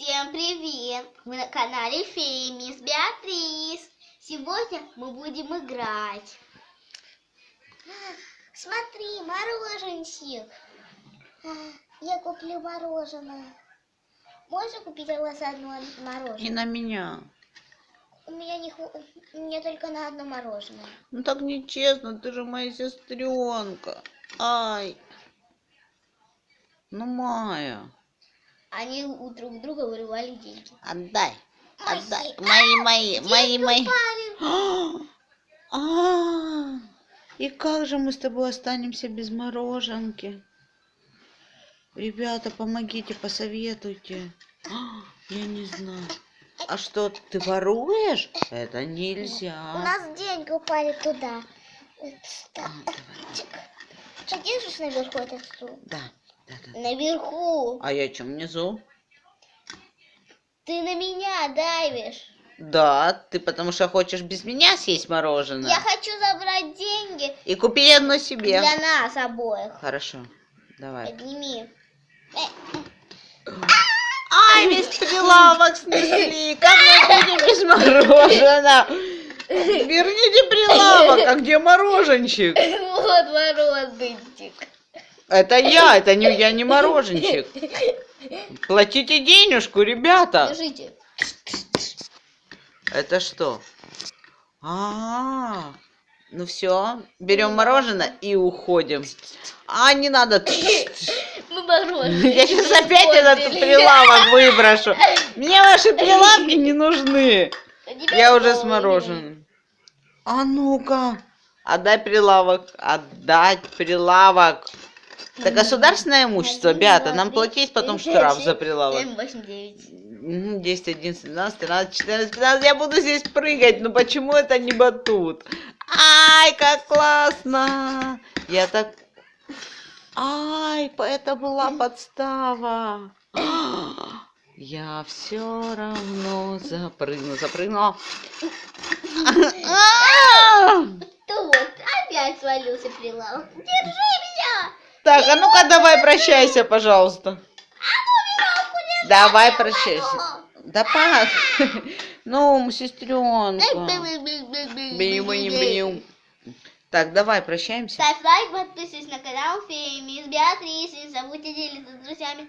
Всем привет! Мы на канале Феи Мисс Беатрис. Сегодня мы будем играть. Смотри, мороженщик. Я куплю мороженое. Можно купить у вас одно И мороженое? на меня. У меня не ху- у меня только на одно мороженое. Ну так нечестно, ты же моя сестренка. Ай. Ну, Майя, Они у друг друга вырывали деньги. отдай. Мои. Отдай. Мои, мои, мои, мои. упали. А, и как же мы с тобой останемся без мороженки? Ребята, помогите, посоветуйте. А, Я не знаю. А что, ты воруешь? Это У нельзя. нас деньги упали туда. А, Так, давай. чик. Ты держишь наверху этот стул? Да. Наверху. А я чем внизу? Ты на меня давишь. Да, ты потому что хочешь без меня съесть мороженое Я хочу забрать деньги и купить одно себе. для нас обоих. Хорошо, давай. Подними. Э, Ай, весь прилавок снесли. Как мы будем без мороженого? Верните прилавок, а где мороженщик? Вот мороженчик. Это я, это не я не мороженщик. Платите денежку, ребята. Держите. Это что? А, ну все, берем мороженое и уходим. А, не надо. Мы мороженое. Я сейчас опять этот прилавок выброшу. Мне ваши прилавки не нужны. Я уже с мороженым. А ну-ка, отдай прилавок, отдать прилавок. Это государственное имущество, Бята, нам платить потом штраф за прилавок. 7, 8, 9. Мгм, 10, 11, 12, 13, 14, 15. Я буду здесь прыгать, но почему это не батут? Ай, как классно! Я так... Ай, это была подстава. Я все равно запрыгну, запрыгну. А! Тут опять свалился прилавок. Держи меня. Так, а ну-ка давай прощайся, пожалуйста. Давай прощайся. Да па. Ну, сестренка. Так, давай прощаемся. Ставь лайк, подписывайся на канал Феи Мисс Беатрис. И забудьте делиться с друзьями.